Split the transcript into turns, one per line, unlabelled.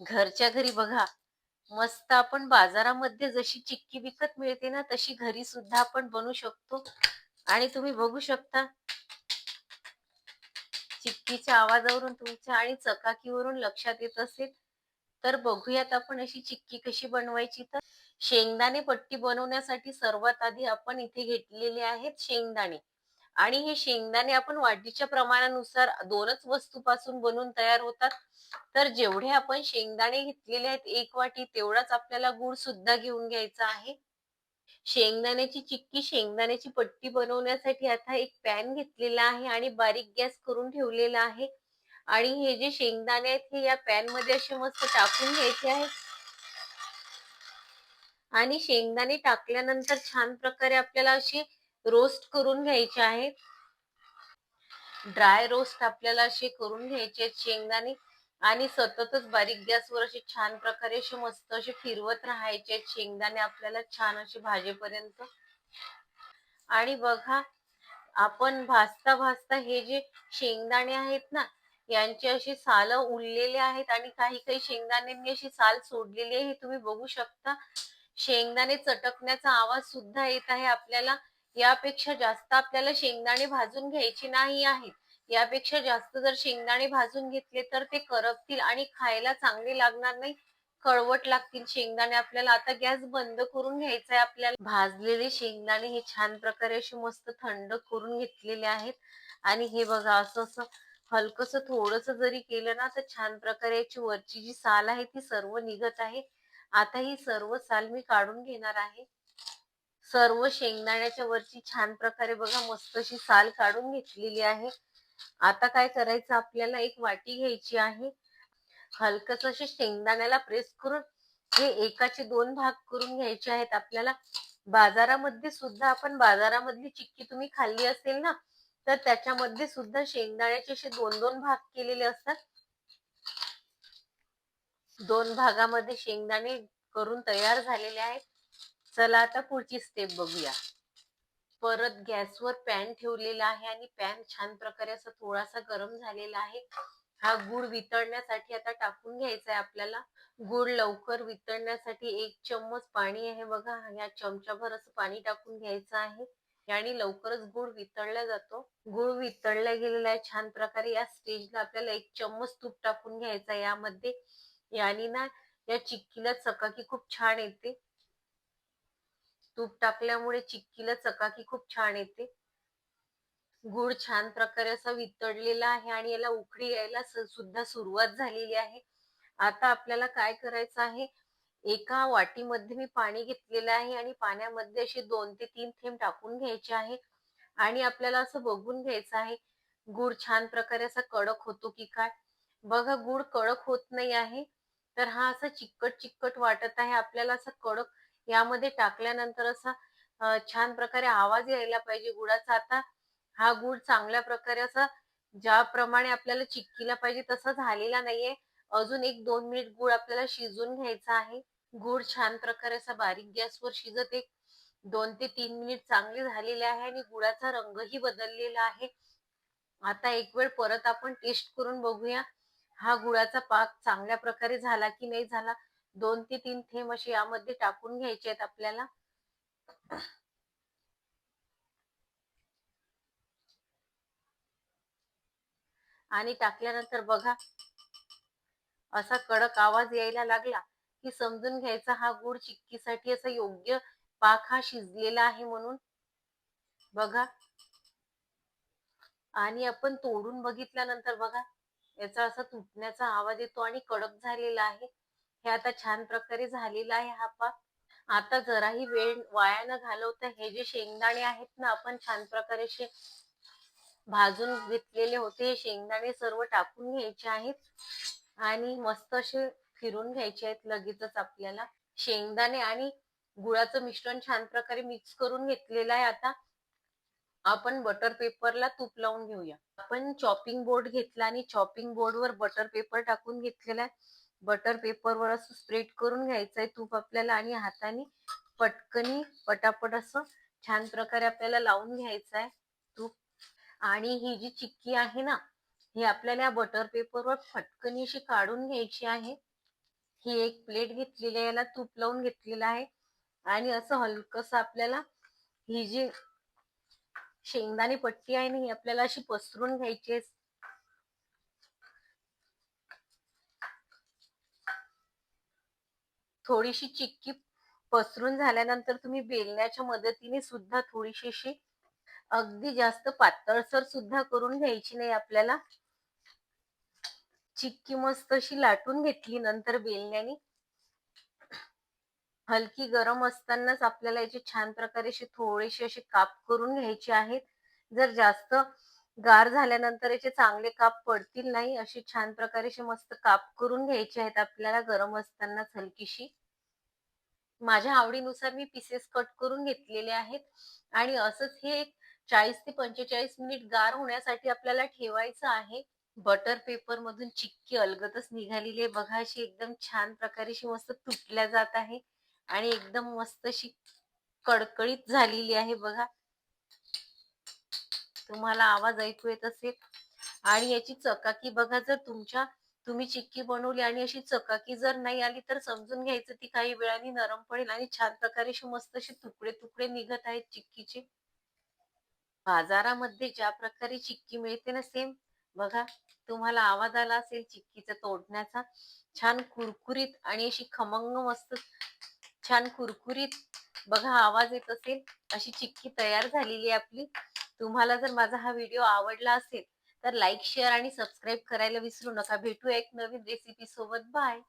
घरच्या घरी बघा मस्त आपण बाजारामध्ये जशी चिक्की विकत मिळते ना तशी घरी सुद्धा आपण बनवू शकतो. आणि तुम्ही बघू शकता. चिक्कीच्या आवाजावरून तुमच्या आणि चकाकीवरून लक्षात येत असेल तर बघूयात आपण अशी चिक्की कशी बनवायची तर. शेंगदाणे पट्टी बनवण्यासाठी सर्वात आधी आपण इथे घेतलेले आहेत शेंगदाणे. आणि हे शेंगदाणे आपण वाटीच्या प्रमाणानुसार दोनच वस्तूपासून बनवून तयार होतात. तर जेवढे आपण शेंगदाणे घेतलेले आहेत एक वाटी तेवढाच आपल्याला गुळ सुद्धा घेऊन घ्यायचा आहे. शेंगदाण्याची चिक्की शेंगदाण्याची पट्टी बनवण्यासाठी आता एक पॅन घेतलेला आहे आणि बारीक गॅस करून ठेवलेला आहे. आणि हे जे शेंगदाणे आहेत हे या पॅनमध्ये असे मस्त टाकून घ्यायचे आहेत. आणि शेंगदाणे टाकल्यानंतर छान प्रकारे आपल्याला अशी रोस्ट करून घ्यायचे आहेत ड्राय रोस्ट आपल्याला असे करून घ्यायचे आहेत शेंगदाणे आणि सततच बारीक गॅसवर असे छान प्रकारे असे मस्त असे फिरवत राहायचे आहेत. शेंगदाणे आपल्याला छान असे भाजेपर्यंत. आणि बघा आपण भाजता भाजता हे जे शेंगदाणे आहेत ना यांचे असे साल उरलेले आहेत आणि काही काही शेंगदाण्यांनी अशी साल सोडलेली आहे. हे तुम्ही बघू शकता. शेंगदाणे चटकण्याचा आवाज सुद्धा येत आहे आपल्याला. यापेक्षा जास्त आपल्याला शेंगदाणे भाजून घ्यायचे नाही आहेत. यापेक्षा जास्त जर शेंगदाणे भाजून घेतले तर ते करपतील आणि खायला चांगले लागणार नाही. कळवट लागतील शेंगदाणे आपल्याला. आता गॅस बंद करून घ्यायचा आहे आपल्याला. भाजलेले शेंगदाणे हे छान प्रकारे असे मस्त थंड करून घेतलेले आहेत. आणि हे बघा असं असं हलकस थोडस जरी केलं ना तर छान प्रकारे याची वरची जी साल आहे ती सर्व निघत आहे. आता ही सर्व साल मी काढून घेणार आहे. सर्व शेंगदाण्याच्या वरची छान प्रकारे बघा मस्त अशी साल काढून घेतलेली आहे. आता काय करायचं? आपल्याला एक वाटी घ्यायची आहे. हलकस असे शेंगदाण्याला प्रेस करून हे एकाचे दोन भाग करून घ्यायचे आहेत. आपल्याला बाजारामध्ये सुद्धा आपण बाजारामधली चिक्की तुम्ही खाल्ली असेल ना तर त्याच्यामध्ये सुद्धा शेंगदाण्याचे असे दोन दोन भाग केलेले असतात. दोन भागामध्ये शेंगदाणे करून तयार झालेले आहेत. चला आता पुढची स्टेप बघूया. परत गॅसवर पॅन ठेवलेला आहे आणि पॅन छान प्रकारे असं थोडासा गरम झालेला आहे. हा गुळ वितळण्यासाठी आता टाकून घ्यायचा आहे आपल्याला. गुळ लवकर वितळण्यासाठी एक चम्मच पाणी आहे बघा. या चमचाभर असं पाणी टाकून घ्यायचं आहे. याने लवकरच गुळ वितळला जातो. गुळ वितळला गेलेला आहे छान प्रकारे. या स्टेजला आपल्याला एक चम्मच तूप टाकून घ्यायचा यामध्ये. याने ना या चिक्कीला चकाकी खूप छान येते. तूप टाकल्यामुळे चिक्कीला चकाकी खूप छान येते. गुळ छान प्रकारे असा वितळलेला आहे आणि याला उकडी यायला सुद्धा सुरुवात झालेली आहे. आता आपल्याला काय करायचं आहे? एका वाटीमध्ये मी पाणी घेतलेलं आहे आणि पाण्यामध्ये असे दोन ते तीन थेंब टाकून घ्यायचे आहे. आणि आपल्याला असं बघून घ्यायचं आहे गुळ छान प्रकारे असा कडक होतो की काय? बघा गुळ कडक होत नाही आहे. तर हा असा चिकट चिकट वाटत आहे. आपल्याला असं कडक यामध्ये टाकल्यानंतर असा छान प्रकारे आवाज यायला पाहिजे गुळाचा. आता हा गुळ चांगल्या प्रकारे असा ज्याप्रमाणे आपल्याला चिक्कीला पाहिजे तसा झालेला नाहीये. अजून एक दोन मिनिट गुळ आपल्याला शिजून घ्यायचा आहे. गुळ छान प्रकारे असा बारीक गॅसवर शिजत एक दोन ते तीन मिनिट चांगले झालेले आहे आणि गुळाचा रंगही बदललेला आहे. आता एक वेळ परत आपण टेस्ट करून बघूया हा गुळाचा पाक चांगल्या प्रकारे झाला की नाही झाला. दोन ते तीन थेंब असे यामध्ये टाकून घ्यायचे आहेत आपल्याला. आणि टाकल्यानंतर बघा असा कडक आवाज यायला लागला की समजून घ्यायचा हा गुड चिक्कीसाठी असा योग्य पाक हा शिजलेला आहे म्हणून. बघा. आणि आपण तोडून बघितल्यानंतर बघा याचा असा तुटण्याचा आवाज येतो आणि कडक झालेला आहे. हे आता छान प्रकारे झालेला आहे हा पाक. आता जराही वेळ वाया न घालवता हे जे शेंगदाणे आहेत ना आपण छान प्रकारे शे भाजून घेतलेले होते. हे शेंगदाणे सर्व टाकून घ्यायचे आहेत. आणि मस्त असे फिरून घ्यायचे आहेत लगेचच आपल्याला. शेंगदाणे आणि गुळाचं मिश्रण छान प्रकारे मिक्स करून घेतलेलं आहे आता. आपण बटर पेपरला तूप लावून घेऊया. आपण चॉपिंग बोर्ड घेतला आणि चॉपिंग बोर्डवर बटर पेपर टाकून घेतलेला आहे. बटर पेपरवर असं स्प्रेड करून घ्यायचं आहे तूप आपल्याला आणि हाताने पटकनी पटापट असं छान प्रकारे आपल्याला लावून घ्यायचं आहे तूप. आणि ही जी चिक्की आहे ना ही आपल्याला बटर पेपरवर फटकनी अशी काढून घ्यायची आहे. ही एक प्लेट घेतलेली आहे याला तूप लावून घेतलेलं आहे. आणि असं हलकस आपल्याला ही जी शेंगदाणे पट्टी आहे ना ही आपल्याला अशी पसरून घ्यायची आहे. थोडीशी चिक्की पसरून झाल्यानंतर तुम्ही बेलण्याच्या मदतीने सुद्धा थोडीशी अशी अगदी जास्त पातळसर सुद्धा करून घ्यायची नाही आपल्याला. चिक्की मस्त अशी लाटून घेतली नंतर बेलण्याने. हलकी गरम असतानाच आपल्याला याचे छान प्रकारे असे थोडेसे असे काप करून घ्यायचे आहेत. जर जास्त गार झाल्यानंतर याचे चांगले काप पडतील नाही असे छान प्रकारे असे मस्त काप करून घ्यायचे आहेत आपल्याला गरम असतानाच हलकीशी. माझ्या आवडीनुसार मी पीसेस कट करून घेतलेले आहेत आणि असंच हे एक चाळीस ते पंचेचाळीस मिनिट गार होण्यासाठी आपल्याला ठेवायचं आहे. बटर पेपर मधून चिक्की अलगतच निघालेली आहे. बघा अशी एकदम छान प्रकारे अशी मस्त तुटल्या जात आहे आणि एकदम मस्त अशी कडकडीत झालेली आहे. बघा तुम्हाला आवाज ऐकू येत असेल. आणि याची चकाकी बघा जर तुमच्या तुम्ही चिक्की बनवली आणि अशी चकाकी जर नाही आली तर समजून घ्यायचं ती काही वेळाने नरम पडेल आणि छान प्रकारे अशी मस्त असे तुकडे तुकडे निघत आहेत चिक्कीचे. बाजारामध्ये ज्या प्रकारे चिक्की मिळते ना सेम बघा तुम्हाला आवाज आला असेल चिक्कीचा तोडण्याचा. छान कुरकुरीत आणि अशी खमंग मस्त छान कुरकुरीत बघा आवाज येत असेल. अशी चिक्की तयार झालेली आहे आपली. तुम्हाला जर माझा हा व्हिडिओ आवडला असेल तर लाईक शेअर आणि सबस्क्राईब करायला विसरू नका. भेटू एक नवीन रेसिपी सोबत. बाय.